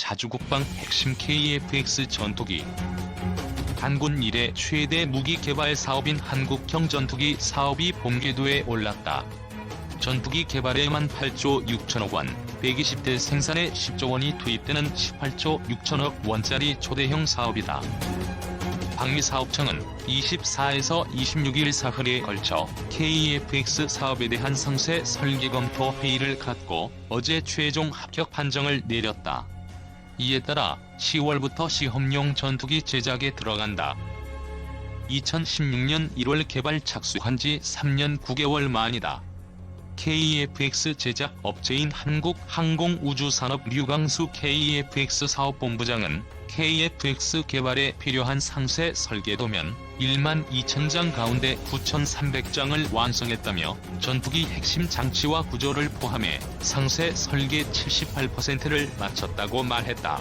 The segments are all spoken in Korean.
자주국방 핵심 KF-X 전투기. 단군 이래 최대 무기 개발 사업인 한국형 전투기 사업이 본궤도에 올랐다. 전투기 개발에만 8조 6천억 원, 120대 생산에 10조 원이 투입되는 18조 6천억 원짜리 초대형 사업이다. 방위사업청은 24에서 26일 사흘에 걸쳐 KF-X 사업에 대한 상세 설계 검토 회의를 갖고 어제 최종 합격 판정을 내렸다. 이에 따라 10월부터 시험용 전투기 제작에 들어간다. 2016년 1월 개발 착수한 지 3년 9개월 만이다. KF-X 제작 업체인 한국항공우주산업 류광수 KF-X 사업본부장은 KF-X 개발에 필요한 상세 설계도면 1만 2천장 가운데 9,300장을 완성했다며 전투기 핵심 장치와 구조를 포함해 상세 설계 78%를 마쳤다고 말했다.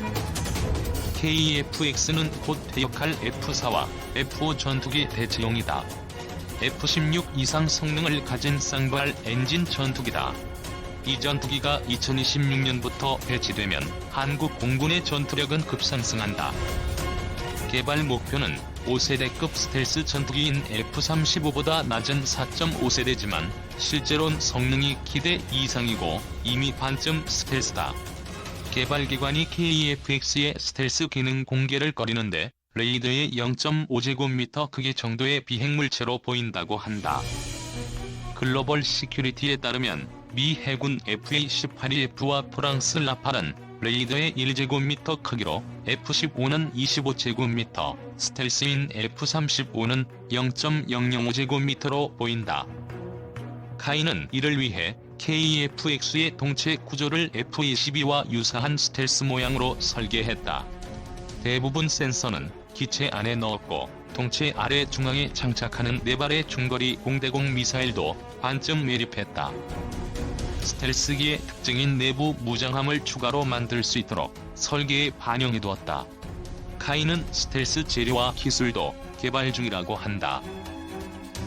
KF-X는 곧 대역할 F4와 F5 전투기 대체용이다. F-16 이상 성능을 가진 쌍발 엔진 전투기다. 이 전투기가 2026년부터 배치되면 한국 공군의 전투력은 급상승한다. 개발 목표는 5세대급 스텔스 전투기인 F-35보다 낮은 4.5세대지만 실제론 성능이 기대 이상이고 이미 반쯤 스텔스다. 개발 기관이 KF-X의 스텔스 기능 공개를 꺼리는데 레이더의 0.5제곱미터 크기 정도의 비행물체로 보인다고 한다. 글로벌 시큐리티에 따르면 미 해군 FA-18F와 프랑스 라팔은 레이더의 1제곱미터 크기로 F-15는 25제곱미터, 스텔스인 F-35는 0.005제곱미터로 보인다. 카이는 이를 위해 KF-X의 동체 구조를 F-22와 유사한 스텔스 모양으로 설계했다. 대부분 센서는 기체 안에 넣었고 동체 아래 중앙에 장착하는 4발의 중거리 공대공 미사일도 반쯤 매립했다. 스텔스기의 특징인 내부 무장함을 추가로 만들 수 있도록 설계에 반영해두었다. 카이는 스텔스 재료와 기술도 개발 중이라고 한다.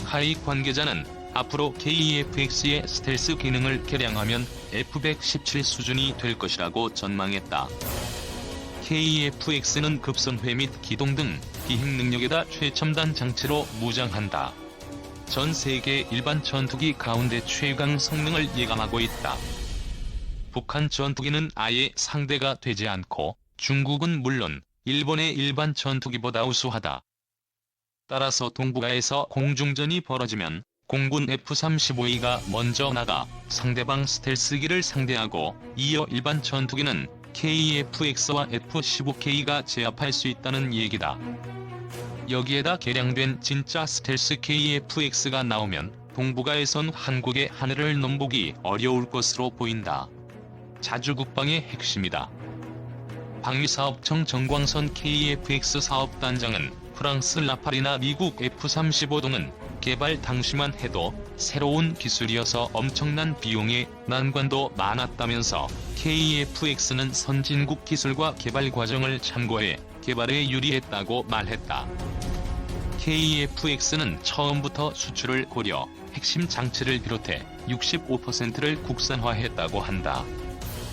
카이 관계자는 앞으로 KF-X의 스텔스 기능을 개량하면 F-117 수준이 될 것이라고 전망했다. KF-X는 급선회 및 기동 등 비행 능력에다 최첨단 장치로 무장한다. 전 세계 일반 전투기 가운데 최강 성능을 예감하고 있다. 북한 전투기는 아예 상대가 되지 않고 중국은 물론 일본의 일반 전투기보다 우수하다. 따라서 동북아에서 공중전이 벌어지면 공군 F-35A가 먼저 나가 상대방 스텔스기를 상대하고 이어 일반 전투기는 KF-X와 F-15K가 제압할 수 있다는 얘기다. 여기에다 개량된 진짜 스텔스 KF-X가 나오면 동북아에선 한국의 하늘을 넘보기 어려울 것으로 보인다. 자주국방의 핵심이다. 방위사업청 정광선 KF-X 사업단장은 프랑스 라팔이나 미국 F-35 등은 개발 당시만 해도 새로운 기술이어서 엄청난 비용에 난관도 많았다면서 KF-X는 선진국 기술과 개발 과정을 참고해 개발에 유리했다고 말했다. KF-X는 처음부터 수출을 고려 핵심 장치를 비롯해 65%를 국산화했다고 한다.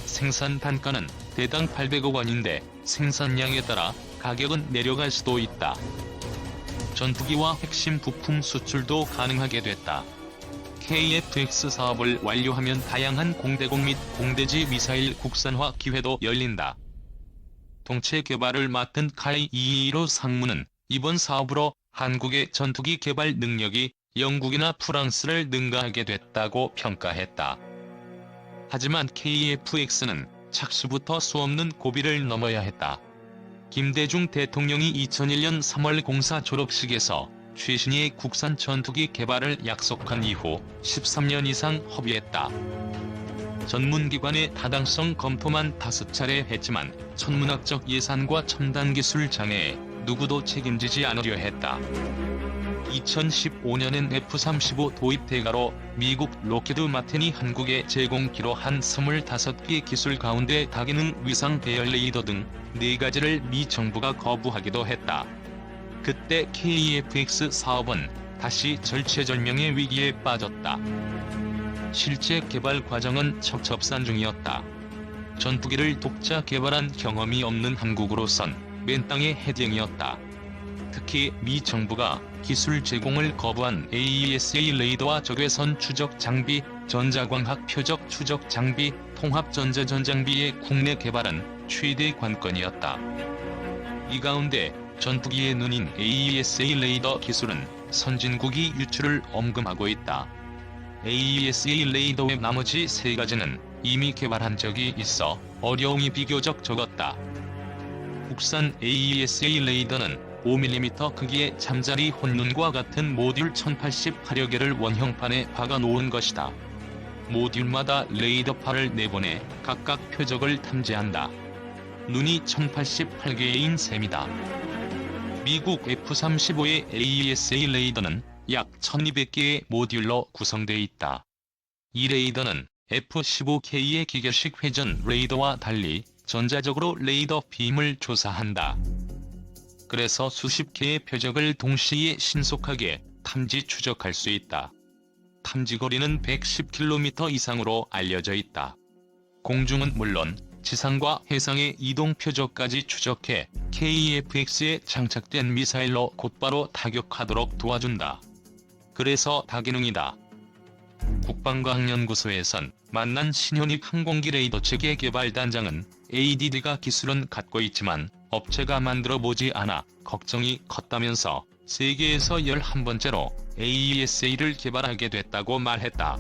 생산 단가는 대당 800억 원인데 생산량에 따라 가격은 내려갈 수도 있다. 전투기와 핵심 부품 수출도 가능하게 됐다. KF-X 사업을 완료하면 다양한 공대공 및 공대지 미사일 국산화 기회도 열린다. 동체 개발을 맡은 카이 이이로 상무는 이번 사업으로 한국의 전투기 개발 능력이 영국이나 프랑스를 능가하게 됐다고 평가했다. 하지만 KF-X는 착수부터 수없는 고비를 넘어야 했다. 김대중 대통령이 2001년 3월 공사 졸업식에서 최신의 국산 전투기 개발을 약속한 이후 13년 이상 허비했다. 전문기관의 타당성 검토만 다섯 차례 했지만 천문학적 예산과 첨단 기술 장애에 누구도 책임지지 않으려 했다. 2015년엔 F-35 도입 대가로 미국 로키드 마틴이 한국에 제공키로 한 25개 기술 가운데 다기능 위상 배열 레이더 등 4가지를 미 정부가 거부하기도 했다. 그때 KF-X 사업은 다시 절체절명의 위기에 빠졌다. 실제 개발 과정은 첩첩산 중이었다. 전투기를 독자 개발한 경험이 없는 한국으로선 맨 땅의 해딩이었다. 특히 미 정부가 기술 제공을 거부한 AESA 레이더와 적외선 추적 장비, 전자광학 표적 추적 장비, 통합 전자전 장비의 국내 개발은 최대 관건이었다. 이 가운데 전투기의 눈인 AESA 레이더 기술은 선진국이 유출을 엄금하고 있다. AESA 레이더의 나머지 세 가지는 이미 개발한 적이 있어 어려움이 비교적 적었다. 국산 AESA 레이더는 5mm 크기의 잠자리 혼눈과 같은 모듈 1080 개를 원형판에 박아 놓은 것이다. 모듈마다 레이더파를 내보내 각각 표적을 탐지한다. 눈이 1088개인 셈이다. 미국 F-35의 AESA 레이더는 약 1200개의 모듈로 구성되어 있다. 이 레이더는 F-15K의 기계식 회전 레이더와 달리 전자적으로 레이더 빔을 조사한다. 그래서 수십 개의 표적을 동시에 신속하게 탐지 추적할 수 있다. 탐지 거리는 110km 이상으로 알려져 있다. 공중은 물론 지상과 해상의 이동 표적까지 추적해 KEFX에 장착된 미사일로 곧바로 타격하도록 도와준다. 그래서 다기능이다. 국방과학연구소에선 만난 신현익 항공기 레이더 체계 개발 단장은 ADD가 기술은 갖고 있지만 업체가 만들어 보지 않아 걱정이 컸다면서 세계에서 11번째로 AESA를 개발하게 됐다고 말했다.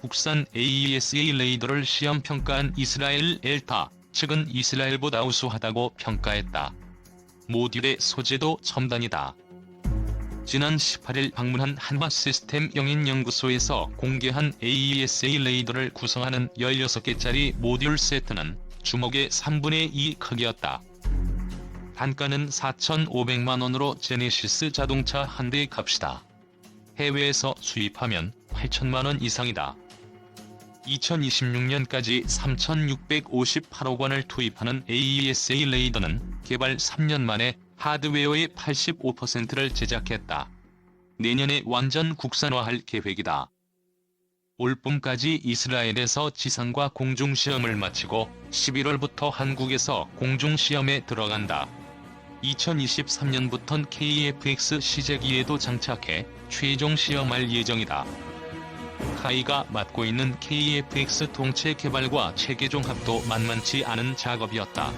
국산 AESA 레이더를 시험 평가한 이스라엘 엘타 측은 이스라엘보다 우수하다고 평가했다. 모듈의 소재도 첨단이다. 지난 18일 방문한 한화 시스템 영인연구소에서 공개한 AESA 레이더를 구성하는 16개짜리 모듈 세트는 주먹의 3분의 2 크기였다. 단가는 4,500만원으로 제네시스 자동차 한대 값이다. 해외에서 수입하면 8천만원 이상이다. 2026년까지 3,658억 원을 투입하는 AESA 레이더는 개발 3년 만에 하드웨어의 85%를 제작했다. 내년에 완전 국산화할 계획이다. 올 봄까지 이스라엘에서 지상과 공중시험을 마치고 11월부터 한국에서 공중시험에 들어간다. 2023년부턴 KFX 시제기에도 장착해 최종 시험할 예정이다. 카이가 맡고 있는 KFX 동체 개발과 체계 종합도 만만치 않은 작업이었다.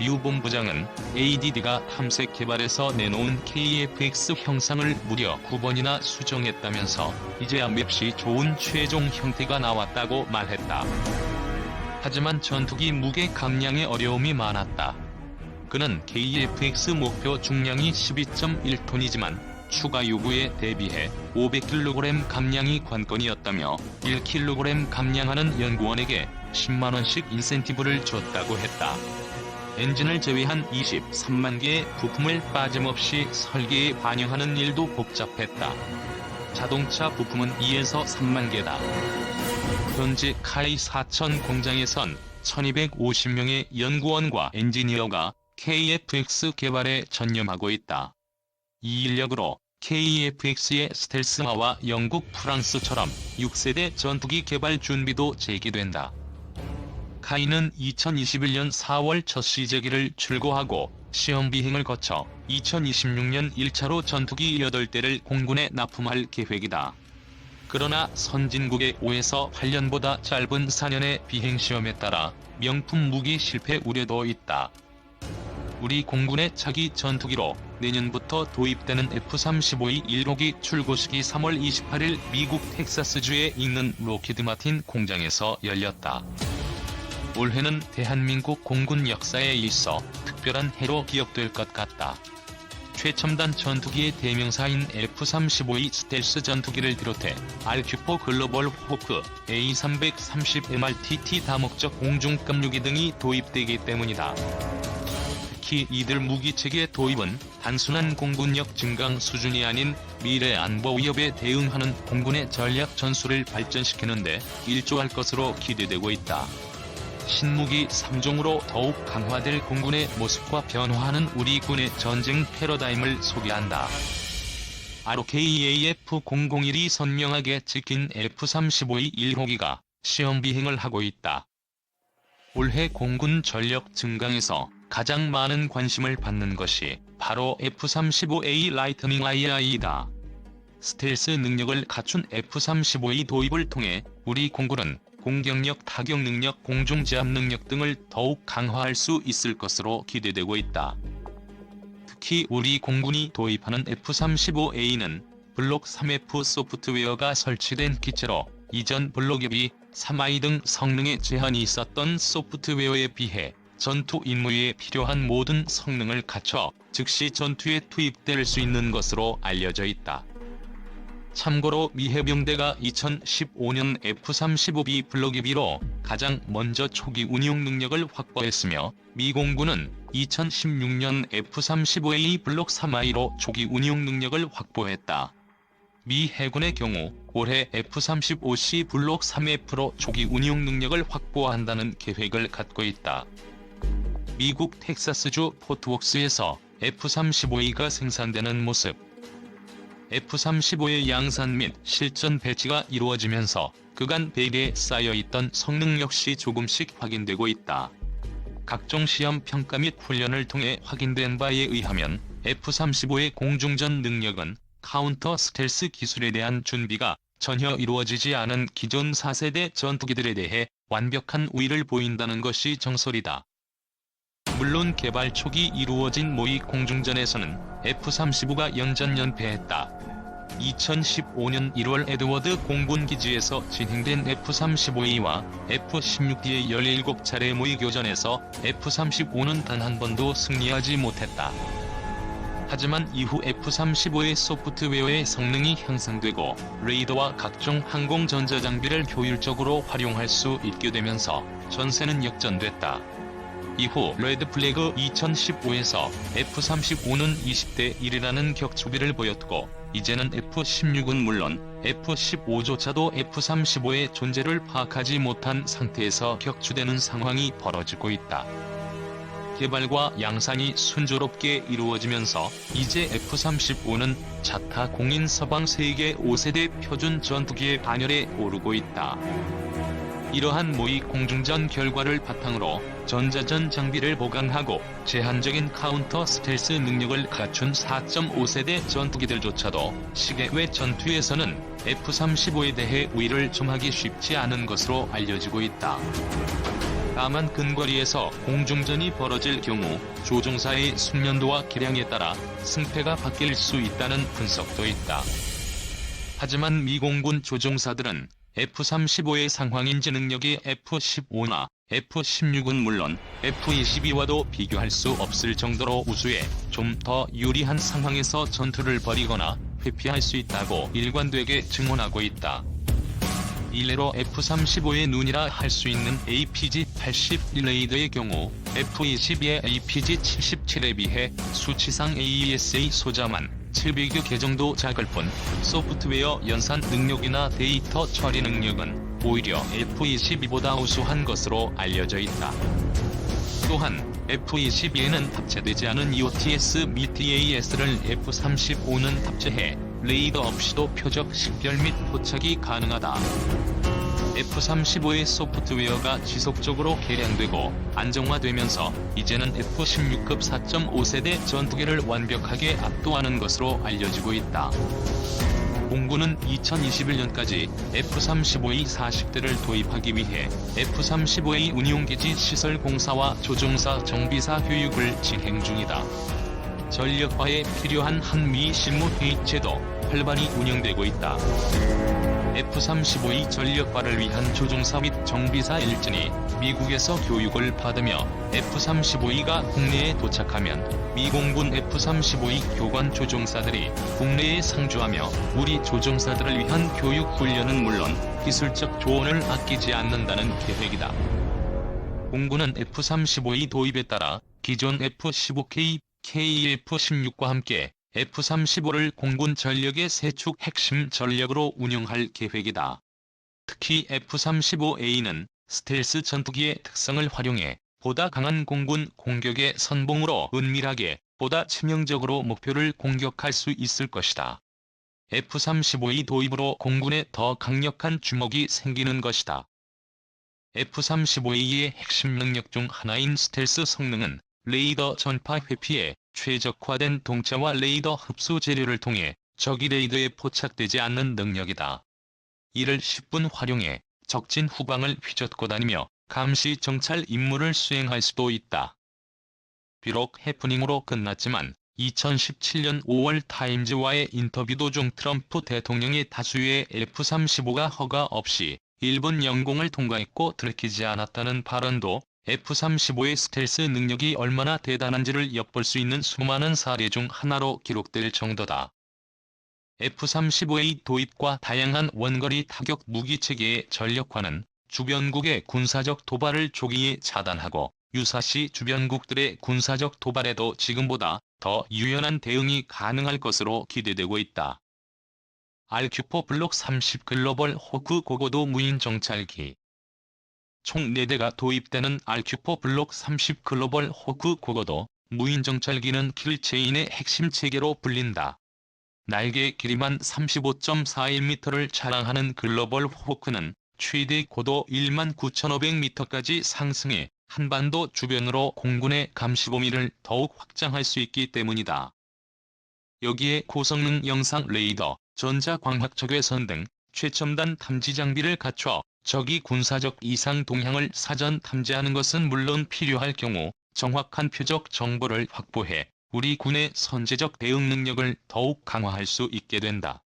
류 본부장은 ADD가 탐색 개발에서 내놓은 KFX 형상을 무려 9번이나 수정했다면서 이제야 맵시 좋은 최종 형태가 나왔다고 말했다. 하지만 전투기 무게 감량에 어려움이 많았다. 그는 KFX 목표 중량이 12.1톤이지만 추가 요구에 대비해 500kg 감량이 관건이었다며 1kg 감량하는 연구원에게 10만원씩 인센티브를 줬다고 했다. 엔진을 제외한 23만 개의 부품을 빠짐없이 설계에 반영하는 일도 복잡했다. 자동차 부품은 2에서 3만 개다. 현재 카이 4천 공장에선 1250명의 연구원과 엔지니어가 KFX 개발에 전념하고 있다. 이 인력으로 KFX의 스텔스화와 영국, 프랑스처럼 6세대 전투기 개발 준비도 재개된다. 카이는 2021년 4월 첫 시제기를 출고하고 시험 비행을 거쳐 2026년 1차로 전투기 8대를 공군에 납품할 계획이다. 그러나 선진국의 5에서 8년보다 짧은 4년의 비행시험에 따라 명품 무기 실패 우려도 있다. 우리 공군의 차기 전투기로 내년부터 도입되는 F-35의 1호기 출고식이 3월 28일 미국 텍사스주에 있는 로키드 마틴 공장에서 열렸다. 올해는 대한민국 공군 역사에 있어 특별한 해로 기억될 것 같다. 최첨단 전투기의 대명사인 F-35의 스텔스 전투기를 비롯해 RQ-4 글로벌 호크, A330MRTT 다목적 공중급무기 등이 도입되기 때문이다. 특히 이들 무기체계 도입은 단순한 공군력 증강 수준이 아닌 미래 안보 위협에 대응하는 공군의 전략 전술을 발전시키는데 일조할 것으로 기대되고 있다. 신무기 3종으로 더욱 강화될 공군의 모습과 변화하는 우리 군의 전쟁 패러다임을 소개한다. ROKAF-001이 선명하게 찍힌 F-35의 1호기가 시험 비행을 하고 있다. 올해 공군 전력 증강에서 가장 많은 관심을 받는 것이 바로 F-35A 라이트닝 II이다. 스텔스 능력을 갖춘 F-35A 도입을 통해 우리 공군은 공격력, 타격 능력, 공중 제압 능력 등을 더욱 강화할 수 있을 것으로 기대되고 있다. 특히 우리 공군이 도입하는 F-35A는 블록 3F 소프트웨어가 설치된 기체로 이전 블록 앱이 3i 등 성능에 제한이 있었던 소프트웨어에 비해 전투 임무에 필요한 모든 성능을 갖춰 즉시 전투에 투입될 수 있는 것으로 알려져 있다. 참고로 미 해병대가 2015년 F-35B 블록 2로 가장 먼저 초기 운용 능력을 확보했으며 미 공군은 2016년 F-35A 블록 3I로 초기 운용 능력을 확보했다. 미 해군의 경우 올해 F-35C 블록 3F로 초기 운용 능력을 확보한다는 계획을 갖고 있다. 미국 텍사스주 포트웍스에서 F-35A가 생산되는 모습 F-35의 양산 및 실전 배치가 이루어지면서 그간 베일에 쌓여있던 성능 역시 조금씩 확인되고 있다. 각종 시험 평가 및 훈련을 통해 확인된 바에 의하면 F-35의 공중전 능력은 카운터 스텔스 기술에 대한 준비가 전혀 이루어지지 않은 기존 4세대 전투기들에 대해 완벽한 우위를 보인다는 것이 정설이다. 물론 개발 초기 이루어진 모의 공중전에서는 F-35가 연전 연패했다. 2015년 1월 에드워드 공군기지에서 진행된 F-35A와 F-16D의 17차례 모의 교전에서 F-35는 단 한 번도 승리하지 못했다. 하지만 이후 F-35의 소프트웨어의 성능이 향상되고 레이더와 각종 항공 전자 장비를 효율적으로 활용할 수 있게 되면서 전세는 역전됐다. 이후 레드 플래그 2015에서 F-35는 20대 1이라는 격추비를 보였고 이제는 F-16은 물론 F-15조차도 F-35의 존재를 파악하지 못한 상태에서 격추되는 상황이 벌어지고 있다. 개발과 양산이 순조롭게 이루어지면서 이제 F-35는 자타 공인 서방 세계 5세대 표준 전투기의 반열에 오르고 있다. 이러한 모의 공중전 결과를 바탕으로 전자전 장비를 보강하고 제한적인 카운터 스텔스 능력을 갖춘 4.5세대 전투기들조차도 시계 외 전투에서는 F-35에 대해 우위를 점하기 쉽지 않은 것으로 알려지고 있다. 다만 근거리에서 공중전이 벌어질 경우 조종사의 숙련도와 기량에 따라 승패가 바뀔 수 있다는 분석도 있다. 하지만 미공군 조종사들은 F-35의 상황인지 능력이 F-15나 F-16은 물론 F-22와도 비교할 수 없을 정도로 우수해 좀 더 유리한 상황에서 전투를 벌이거나 회피할 수 있다고 일관되게 증언하고 있다. 일례로 F-35의 눈이라 할 수 있는 APG-80 레이더의 경우 F-22의 APG-77에 비해 수치상 AESA 소자만 700여 개 정도 작을 뿐 소프트웨어 연산 능력이나 데이터 처리 능력은 오히려 F-22보다 우수한 것으로 알려져 있다. 또한 F-22에는 탑재되지 않은 EOTS 및 DAS를 F-35는 탑재해 레이더 없이도 표적 식별 및 포착이 가능하다. F-35의 소프트웨어가 지속적으로 개량되고 안정화되면서 이제는 F-16급 4.5세대 전투기를 완벽하게 압도하는 것으로 알려지고 있다. 공군은 2021년까지 F-35E 40대를 도입하기 위해 F-35A 운용기지 시설 공사와 조종사 정비사 교육을 진행 중이다. 전력화에 필요한 한미 실무 회의체도 활발히 운영되고 있다. F-35E 전력화를 위한 조종사 및 정비사 일진이 미국에서 교육을 받으며 F-35E가 국내에 도착하면 미공군 F-35E 교관 조종사들이 국내에 상주하며 우리 조종사들을 위한 교육 훈련은 물론 기술적 조언을 아끼지 않는다는 계획이다. 공군은 F-35E 도입에 따라 기존 F-15K, KF-16과 함께 F-35를 공군 전력의 세축 핵심 전력으로 운영할 계획이다. 특히 F-35A는 스텔스 전투기의 특성을 활용해 보다 강한 공군 공격의 선봉으로 은밀하게 보다 치명적으로 목표를 공격할 수 있을 것이다. F-35E 도입으로 공군에 더 강력한 주먹이 생기는 것이다. F-35A의 핵심 능력 중 하나인 스텔스 성능은 레이더 전파 회피에 최적화된 동체와 레이더 흡수 재료를 통해 적이 레이더에 포착되지 않는 능력이다. 이를 10분 활용해 적진 후방을 휘젓고 다니며 감시 정찰 임무를 수행할 수도 있다. 비록 해프닝으로 끝났지만 2017년 5월 타임즈와의 인터뷰 도중 트럼프 대통령이 다수의 F-35가 허가 없이 일본 영공을 통과했고 들키지 않았다는 발언도 F-35의 스텔스 능력이 얼마나 대단한지를 엿볼 수 있는 수많은 사례 중 하나로 기록될 정도다. F-35A 도입과 다양한 원거리 타격 무기 체계의 전력화는 주변국의 군사적 도발을 조기에 차단하고 유사시 주변국들의 군사적 도발에도 지금보다 더 유연한 대응이 가능할 것으로 기대되고 있다. RQ4 블록 30 글로벌 호크 고고도 무인 정찰기 총 4대가 도입되는 RQ4 블록 30 글로벌 호크 고고도 무인 정찰기는 킬체인의 핵심 체계로 불린다. 날개 길이만 35.41m를 자랑하는 글로벌 호크는 최대 고도 19,500m까지 상승해 한반도 주변으로 공군의 감시 범위를 더욱 확장할 수 있기 때문이다. 여기에 고성능 영상 레이더, 전자광학 적 외선 등 최첨단 탐지 장비를 갖춰 적이 군사적 이상 동향을 사전 탐지하는 것은 물론 필요할 경우 정확한 표적 정보를 확보해 우리 군의 선제적 대응 능력을 더욱 강화할 수 있게 된다.